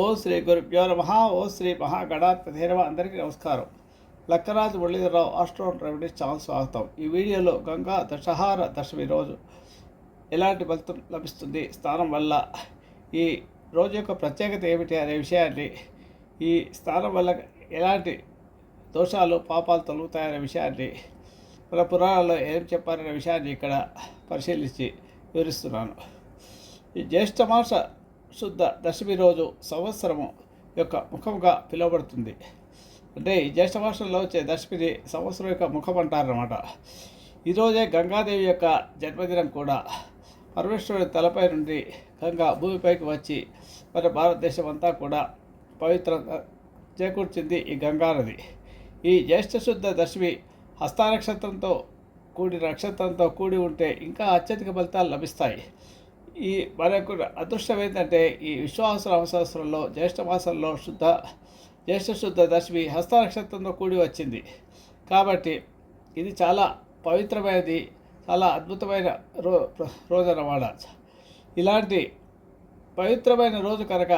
ఓ శ్రీ గురుభ్యో నమ ఓ శ్రీ మహాగణాధిపతిరవ అందరికీ నమస్కారం. Lakkaraju Muralidhararao Astro remedies channel స్వాగతం. ఈ వీడియోలో గంగా దశహార దశమి రోజు ఎలాంటి ఫలితం లభిస్తుంది? స్థానం వల్ల ఈ రోజు యొక్క ప్రత్యేకత ఏమిటి అనే విషయాన్ని ఈ స్థానం వల్ల ఎలాంటి దోషాలు పాపాలు తొలుగుతాయనే విషయాన్ని మన పురాణాల్లో ఏం చెప్పారనే విషయాన్ని ఇక్కడ పరిశీలించి వివరిస్తున్నాను. ఈ జ్యేష్ఠ మాస శుద్ధ దశమి రోజు సంవత్సరము యొక్క ముఖముగా పిలువబడుతుంది. అంటే ఈ జ్యేష్ఠ మాసంలో వచ్చే దశమిని సంవత్సరం యొక్క ముఖం అంటారన్నమాట. ఈరోజే గంగాదేవి యొక్క జన్మదినం కూడా. పరమేశ్వరుడి తలపై నుండి గంగా భూమిపైకి వచ్చి మన భారతదేశం అంతా కూడా పవిత్రంగా చేకూర్చింది ఈ గంగానది ఈ జ్యేష్ఠ శుద్ధ దశమి హస్త నక్షత్రంతో కూడి నక్షత్రంతో కూడి ఉంటే ఇంకా అత్యధిక ఫలితాలు లభిస్తాయి. ఈ మనకు అదృష్టం ఏంటంటే ఈ విశ్వాస సంవత్సరంలో జ్యేష్ఠ మాసంలో శుద్ధ జ్యేష్ఠ శుద్ధ దశమి హస్త నక్షత్రంతో కూడి వచ్చింది. కాబట్టి ఇది చాలా పవిత్రమైనది చాలా అద్భుతమైన రో రోజు ఇలాంటి పవిత్రమైన రోజు కనుక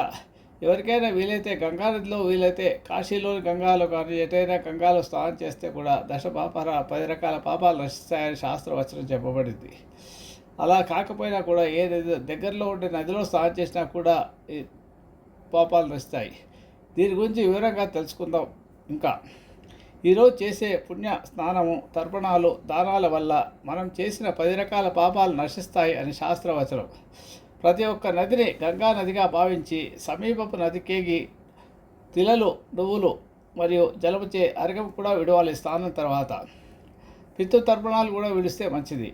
ఎవరికైనా వీలైతే గంగానదిలో వీలైతే కాశీలోని గంగాలో కానీ ఎటైనా గంగాలో స్నానం చేస్తే కూడా దశ పాపాల పది రకాల పాపాలు నశిస్తాయని శాస్త్రవచనం చెప్పబడింది. అలా కాకపోయినా కూడా ఏ దగ్గరలో ఉండే నదిలో స్నానం చేసినా కూడా ఈ పాపాలు నశిస్తాయి దీని గురించి వివరంగా తెలుసుకుందాం. ఇంకా ఈరోజు చేసే పుణ్య స్నానము తర్పణాలు దానాల వల్ల మనం చేసిన పది రకాల పాపాలు నశిస్తాయి అని శాస్త్రవచనం. ప్రతి ఒక్క నదిని గంగా నదిగా భావించి సమీపపు నదికేగి తిలలు నువ్వులు మరియు జలముచే అరగం కూడా విడవాలి స్నానం తర్వాత. పితృ తర్పణాలు కూడా విడిస్తే మంచిది.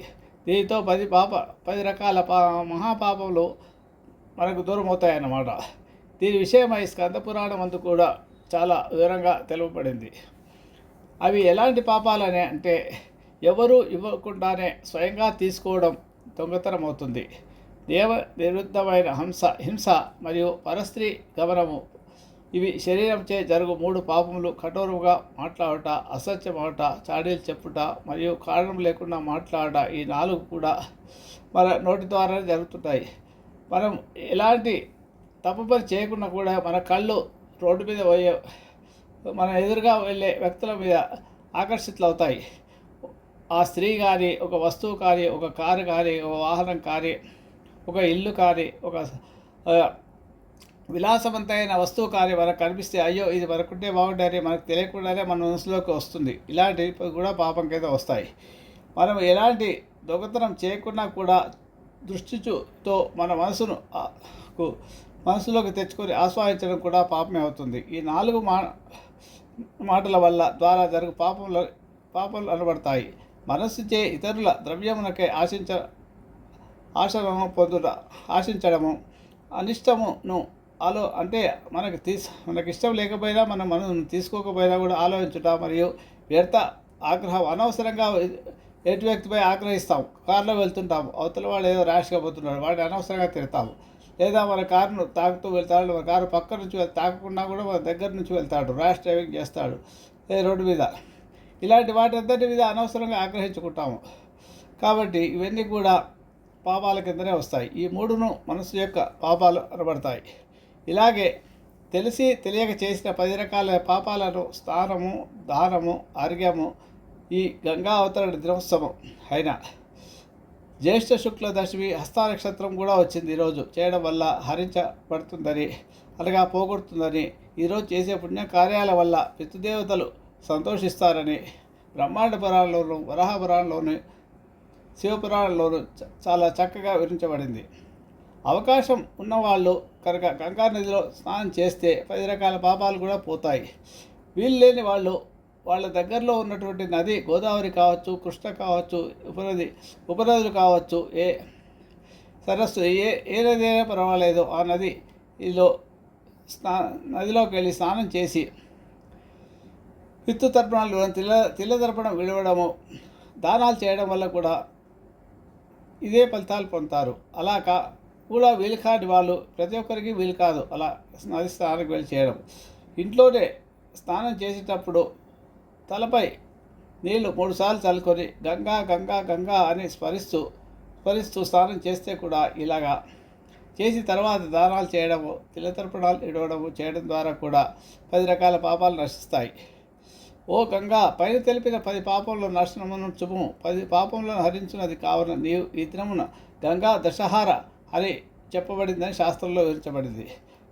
దీంతో పది పాప పది రకాల పా మహాపాపములు మనకు దూరం అవుతాయన్నమాట దీని విషయమై స్కంద పురాణం అందు కూడా చాలా వివరంగా తెలుపబడింది. అవి ఎలాంటి పాపాలనే అంటే ఎవరు ఇవ్వకుండానే స్వయంగా తీసుకోవడం దొంగతనం అవుతుంది దేవ నిరుద్ధమైన హంస హింస మరియు పరస్త్రీ గమనము ఇవి శరీరంచే జరుగు మూడు పాపములు. కఠోరముగా మాట్లాడట అసత్యమాట చాడీలు చెప్పుట మరియు కారణం లేకుండా మాట్లాడట ఈ నాలుగు కూడా మన నోటి ద్వారా జరుగుతుంటాయి. మనం ఎలాంటి తప్పు పని చేయకుండా కూడా మన కళ్ళు రోడ్డు మీద పోయే మన ఎదురుగా వెళ్ళే వ్యక్తుల మీద ఆకర్షితులవుతాయి. ఆ స్త్రీ కానీ ఒక వస్తువు కానీ ఒక కారు కానీ ఒక వాహనం కానీ ఒక ఇల్లు కానీ ఒక విలాసవంతమైన వస్తువు కానీ మనకు కనిపిస్తే అయ్యో ఇది మనకుంటే బాగుంటుంది మనకు తెలియకుండానే మన మనసులోకి వస్తుంది. ఇలాంటివి కూడా పాపం కింద వస్తాయి. మనం ఎలాంటి దొంగతనం చేయకుండా కూడా దృష్టితో మన మనసును కు మనసులోకి తెచ్చుకొని ఆస్వాదించడం కూడా పాపమే అవుతుంది. ఈ నాలుగు మా మాటల వల్ల ద్వారా జరుగు పాపంలో పాపలు అనబడతాయి. మనస్సుచే ఇతరుల ద్రవ్యమునకే ఆశించ ఆశలను పొందుట ఆశించడము అనిష్టమును ఆలో అంటే మనకు తీసు మనకి ఇష్టం లేకపోయినా మనం మనం తీసుకోకపోయినా కూడా ఆలోచించుట మరియు వ్యర్థ ఆగ్రహం అనవసరంగా ఎటు వ్యక్తిపై ఆగ్రహిస్తాం కారులో వెళ్తుంటాం అవతల వాడు ఏదో ర్యాష్గా పోతున్నాడు వాడిని అనవసరంగా తిడతాము. లేదా మన కారును తాకుతూ వెళ్తాడు మన కారు పక్క నుంచి తాకకుండా కూడా మన దగ్గర నుంచి వెళ్తాడు ర్యాష్ డ్రైవింగ్ చేస్తాడు రోడ్డు మీద. ఇలాంటి వాటి మీద అనవసరంగా ఆగ్రహించుకుంటాము. కాబట్టి ఇవన్నీ కూడా పాపాల కిందనే వస్తాయి. ఈ మూడును మనసు యొక్క పాపాలు అనబడతాయి. ఇలాగే తెలిసి తెలియక చేసిన పది రకాల పాపాలను స్నానము దానము ఆర్గ్యము ఈ గంగా అవతరణ దినోత్సవం అయిన జ్యేష్ఠ శుక్ల దశమి హస్త నక్షత్రం కూడా వచ్చింది ఈరోజు. చేయడం వల్ల హరించబడుతుందని అనగా పోగొడుతుందని ఈరోజు చేసే పుణ్య కార్యాల వల్ల పితృదేవతలు సంతోషిస్తారని బ్రహ్మాండ పురాణంలోను వరాహ పురాణంలోను శివపురాణంలోను చ- చాలా చక్కగా వివరించబడింది. అవకాశం ఉన్నవాళ్ళు కనుక గంగా నదిలో స్నానం చేస్తే పది రకాల పాపాలు కూడా పోతాయి. వీలు లేని వాళ్ళు వాళ్ళ దగ్గరలో ఉన్నటువంటి నది గోదావరి కావచ్చు కృష్ణ కావచ్చు ఉపనది ఉపనదులు కావచ్చు ఏ సరస్సు ఏ ఏ నది అయినా పర్వాలేదు. ఆ నది ఇలో స్నా నదిలోకి వెళ్ళి స్నానం చేసి పిత్తు తర్పణాలు తిల్ల తిల్ల తర్పణం విడవడము దానాలు చేయడం వల్ల కూడా ఇదే ఫలితాలు పొందుతారు. అలా కా కూడా వీలు కాని వాళ్ళు ప్రతి ఒక్కరికి వీలు కాదు. అలా నది స్నానానికి వెళ్ళి చేయడం. ఇంట్లోనే స్నానం చేసేటప్పుడు తలపై నీళ్ళు మూడుసార్లు చల్లుకొని గంగా గంగా గంగా అని స్మరిస్తూ స్మరిస్తూ స్నానం చేస్తే కూడా ఇలాగా చేసి తర్వాత దానాలు చేయడము తిలతర్పణాలు ఇడవడము చేయడం ద్వారా కూడా పది రకాల పాపాలు నశిస్తాయి. ఓ గంగా పైన తెలిపిన పది పాపంలో నర్శనమును చుము పది పాపంలో హరించినది కావున నీవు ఈ దినమున గంగా దశహార అని చెప్పబడిందని శాస్త్రంలో వివరించబడింది.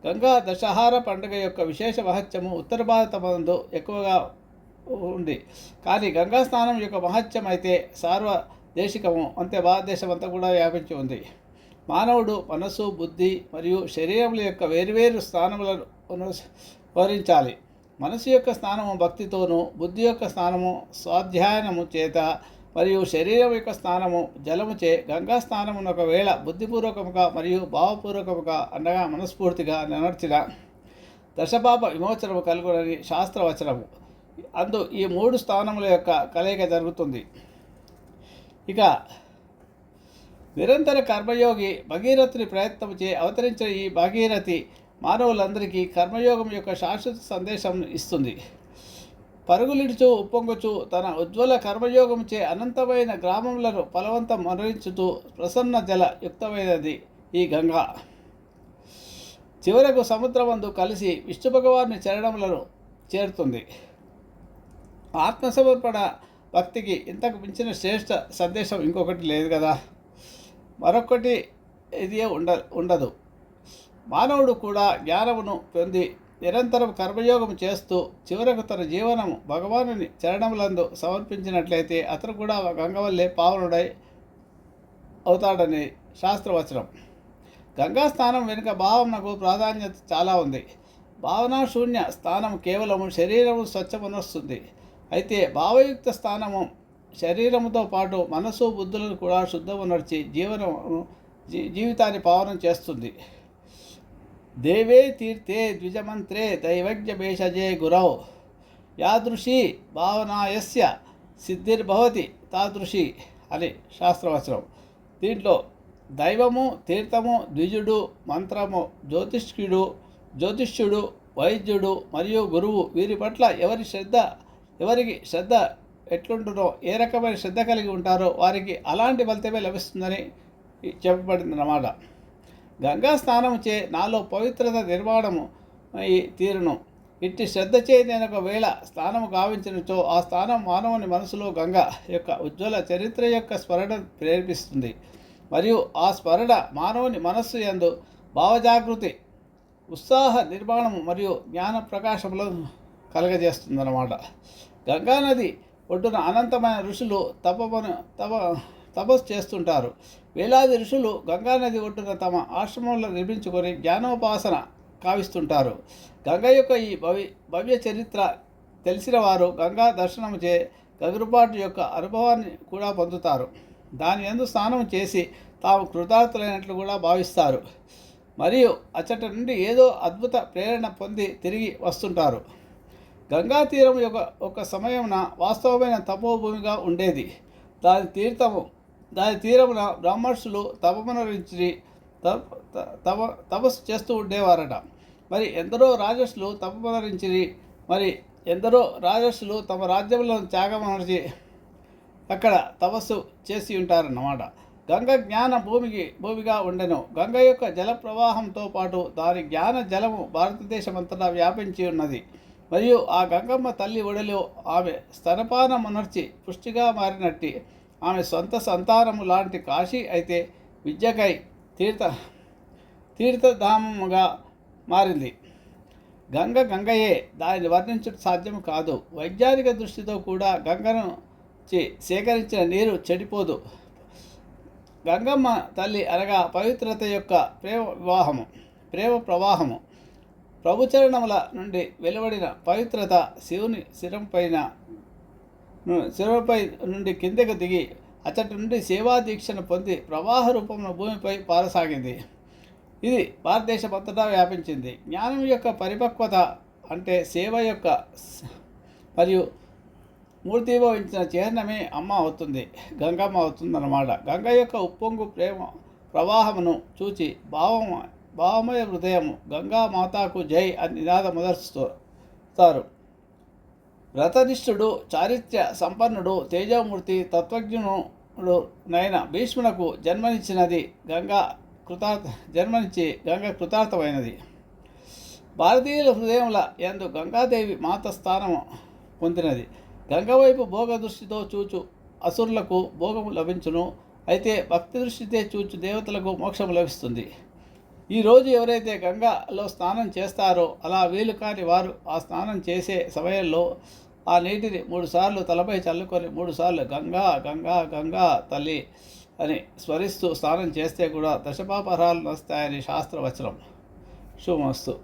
గంగా దశహార పండుగ యొక్క విశేష మహత్యము ఉత్తర భారతమందు ఎక్కువగా ఉంది. కానీ గంగా స్నానం యొక్క మహత్యం అయితే సార్వదేశికము. అంతే భారతదేశం అంతా కూడా వ్యాపించి ఉంది. మానవుడు మనస్సు బుద్ధి మరియు శరీరముల యొక్క వేరువేరు స్థానములను వివరించాలి. మనసు యొక్క స్నానము భక్తితోనూ బుద్ధి యొక్క స్నానము స్వాధ్యాయనము చేత మరియు శరీరం యొక్క స్నానము జలముచే గంగా స్నానమును ఒకవేళ బుద్ధిపూర్వకముగా మరియు భావపూర్వకముగా అనగా మనస్ఫూర్తిగా నినర్చిన దశపాప విమోచనము కలుగునని శాస్త్రవచనము. అందు ఈ మూడు స్థానముల యొక్క కలయిక జరుగుతుంది. ఇక నిరంతర కర్మయోగి భగీరథుని ప్రయత్నముచే అవతరించిన ఈ భగీరథి మానవులందరికీ కర్మయోగం యొక్క శాశ్వత సందేశం ఇస్తుంది. పరుగులిడుచు ఉప్పొంగుచు తన ఉజ్వల కర్మయోగముచే అనంతమైన గ్రామములను ఫలవంతం మరణించుతూ ప్రసన్న జల యుక్తమైనది ఈ గంగా. చివరకు సముద్రమందు కలిసి విష్ణు భగవాన్ని చరణములను చేరుతుంది. ఆత్మసమర్పణ భక్తికి ఇంతకు మించిన శ్రేష్ఠ సందేశం ఇంకొకటి లేదు కదా. మరొకటి ఇది ఉండ ఉండదు. మానవుడు కూడా జ్ఞానమును పొంది నిరంతరం కర్మయోగం చేస్తూ చివరకు తన జీవనము భగవానుని చరణములందు సమర్పించినట్లయితే అతను కూడా గంగవల్లే పావనుడై అవుతాడని శాస్త్రవచనం. గంగా స్థానం వెనుక భావనకు ప్రాధాన్యత చాలా ఉంది. భావనా శూన్య స్థానం కేవలము శరీరము స్వచ్ఛమనొస్తుంది. అయితే భావయుక్త స్థానము శరీరముతో పాటు మనసు బుద్ధులను కూడా శుద్ధమునర్చి జీవనము జీవితాన్ని పావనం చేస్తుంది. దేవే తీర్థే ద్విజమంత్రే దైవజ్ఞ భేషజే గురౌ. యాదృశీ భావనాయస్య సిద్ధిర్భవతి తాదృశి అని శాస్త్రవచనం. దీంట్లో దైవము తీర్థము ద్విజుడు మంత్రము జ్యోతిష్కుడు జ్యోతిష్యుడు వైద్యుడు మరియు గురువు వీరి పట్ల ఎవరి శ్రద్ధ ఎవరికి శ్రద్ధ ఎట్లుంటుందో ఏ రకమైన శ్రద్ధ కలిగి ఉంటారో వారికి అలాంటి ఫలితమే లభిస్తుందని చెప్పబడింది అన్నమాట గంగా స్నానం చే నాలో పవిత్రత నిర్మాణము తీరును. ఇట్టి శ్రద్ధ చే నేను ఒకవేళ స్థానం గావించినచో ఆ స్థానం మానవుని మనసులో గంగ యొక్క ఉజ్వల చరిత్ర యొక్క స్మరణ ప్రేరేపిస్తుంది. మరియు ఆ స్మరణ మానవుని మనస్సు యందు భావజాగృతి ఉత్సాహ నిర్మాణము మరియు జ్ఞాన ప్రకాశములను కలగజేస్తుందన్నమాట. గంగానది ఒడ్డున అనంతమైన ఋషులు తపమను తప తపస్సు చేస్తుంటారు. వేలాది ఋషులు గంగానది ఒడ్డున తమ ఆశ్రమంలో నిర్మించుకొని జ్ఞానోపాసన కావిస్తుంటారు. గంగ యొక్క ఈ భవి భవ్య చరిత్ర తెలిసిన వారు గంగా దర్శనం చే గగురుపాటు యొక్క అనుభవాన్ని కూడా పొందుతారు. దాని ఎందు స్నానం చేసి తాము కృతార్థులైనట్లు కూడా భావిస్తారు. మరియు అచ్చట నుండి ఏదో అద్భుత ప్రేరణ పొంది తిరిగి వస్తుంటారు. గంగా తీరం యొక్క ఒక సమయమున వాస్తవమైన తపోభూమిగా ఉండేది. దాని తీర్థము దాని తీరమున బ్రాహ్మణులు తపమునరించి తప తపస్సు చేస్తూ ఉండేవారట. మరి ఎందరో రాజస్సులు తపమునరించి మరి ఎందరో రాజస్సులు తమ రాజ్యంలో త్యాగమనర్చి అక్కడ తపస్సు చేసి ఉంటారన్నమాట. గంగ జ్ఞాన భూమికి భూమిగా ఉండెను. గంగ యొక్క జల ప్రవాహంతో పాటు దాని జ్ఞాన జలము భారతదేశమంతటా వ్యాపించి ఉన్నది. మరియు ఆ గంగమ్మ తల్లి ఒడిలో ఆమె స్తనపానమునర్చి పుష్టిగా మారినట్టి ఆమె సొంత సంతానము లాంటి కాశీ అయితే విద్యకై తీర్థ తీర్థధామముగా మారింది. గంగ గంగయే దానిని వర్ణించడం సాధ్యం కాదు. వైజ్ఞానిక దృష్టితో కూడా గంగను సేకరించిన నీరు చెడిపోదు. గంగమ్మ తల్లి అనగా పవిత్రత యొక్క ప్రేమ వివాహము ప్రేమ ప్రవాహము. ప్రభుచరణముల నుండి వెలువడిన పవిత్రత శివుని శిరం పైన శిలపై నుండి కిందకు దిగి అతడి నుండి సేవా దీక్షను పొంది ప్రవాహ రూపంలో భూమిపై పారసాగింది. ఇది భారతదేశమంతటా వ్యాపించింది. జ్ఞానం యొక్క పరిపక్వత అంటే సేవ యొక్క మరియు మూర్తిభవించిన చిహ్నమే అమ్మ అవుతుంది గంగమ్మ అవుతుందన్నమాట. గంగ యొక్క ఉప్పొంగు ప్రేమ ప్రవాహమును చూచి భావం భావమయ హృదయము గంగా మాతాకు జై అని నినాదం మొదలుస్తారు. వ్రతనిష్ఠుడు చారిత్ర్య సంపన్నుడు తేజమూర్తి తత్వజ్ఞుడు నైన భీష్మునకు జన్మనిచ్చినది గంగా కృతార్థ జన్మనిచ్చి గంగ కృతార్థమైనది. భారతీయుల హృదయముల ఎందు గంగాదేవి మాత స్థానం పొందినది. గంగ వైపు భోగ దృష్టితో చూచు అసురులకు భోగము లభించును. అయితే భక్తి దృష్టితే చూచు దేవతలకు మోక్షము లభిస్తుంది. ఈరోజు ఎవరైతే గంగలో స్నానం చేస్తారో అలా వీలు కాని వారు ఆ స్నానం చేసే సమయంలో ఆ నీటిని మూడుసార్లు తలపై చల్లుకొని మూడుసార్లు గంగా గంగా గంగా తల్లి అని స్మరిస్తూ స్నానం చేస్తే కూడా దశపాపహరాలు వస్తాయని శాస్త్రవచనం. శుభమస్తు.